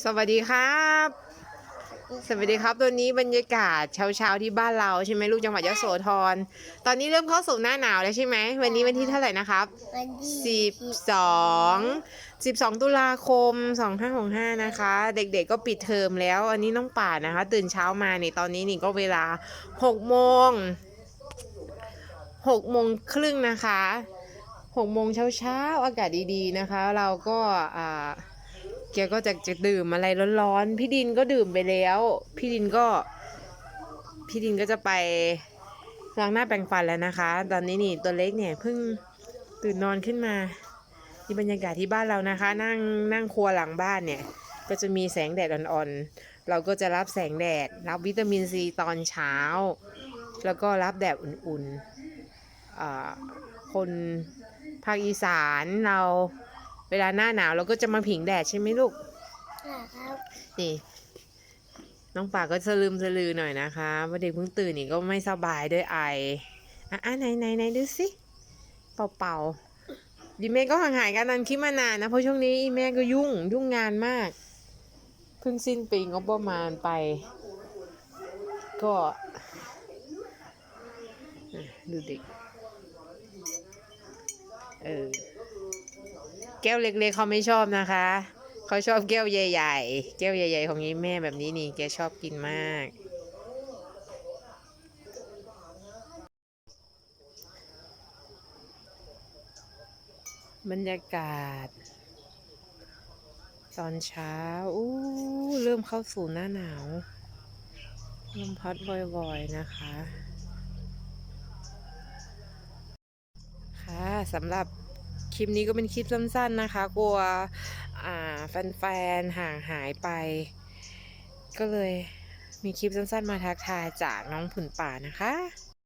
สวัสดีครับ สวัสดีครับตัวนี้บรรยากาศเช้าเช้าๆที่บ้านเราใช่ไหมลูกจังหวัดยโสธร ตอนนี้เริ่มเข้าสู่หน้าหนาวแล้วใช่ไหม วันนี้วันที่เท่าไหร่นะครับวันที่สิบสองสิบสองตุลาคมสองห้าหกห้านะคะ เด็กๆก็ปิดเทอมแล้ว อันนี้น้องป่านะคะ ตื่นเช้ามานี่ตอนนี้นี่ก็เวลาหกโมงหกโมงครึ่งนะคะหกโมงเช้าๆอากาศดีๆนะคะ เราก็อ่า แกก็จะจะดื่มอะไรร้อนๆ พี่ดินก็ดื่มไปแล้ว พี่ดินก็ พี่ดินก็จะไปล้างหน้าแปรงฟันแล้วนะคะ ตอนนี้นี่ตัวเล็กเนี่ยเพิ่งตื่นนอนขึ้นมานี่บรรยากาศที่บ้านเรานะคะ นั่งนั่งครัวหลังบ้านเนี่ย ก็จะมีแสงแดดอ่อนๆ เราก็จะรับแสงแดด รับวิตามินซีตอนเช้า แล้วก็รับแดดอุ่นๆคนภาคอีสานเรา เวลาหน้าหนาวเราก็จะมาผิงแดดใช่ไหมลูกครับนี่น้องป่าก็สลืมสลือหน่อยนะคะว่าเด็กเพิ่งตื่นนี่ก็ไม่สบายด้วยไออะอะไหนไหนไหนดูสิเป่าเป่าดิแม่ก็ห่างหายกันนันคิดมานานนะเพราะช่วงนี้อีแม่ก็ยุ่งยุ่งงานมากเพิ่งสิ้นปีงบประมาณไป ก็ดูเด็กเออ แก้วเล็กๆเขาไม่ชอบนะคะ เขาชอบแก้วใหญ่ ๆ แก้วใหญ่ ๆ ของยี่แม่แบบนี้นี่แกชอบกินมาก บรรยากาศ ตอนเช้าอู้เริ่มเข้าสู่หน้าหนาวลมพัดบ่อยๆนะคะ ค่ะสำหรับ ลิปนี้ก็เป็นคลิปสั้นๆนะคะ กลัวแฟนๆห่างหายไป ก็เลยมีคลิปสั้นๆมาทักทายจากน้องผุนป่านะคะ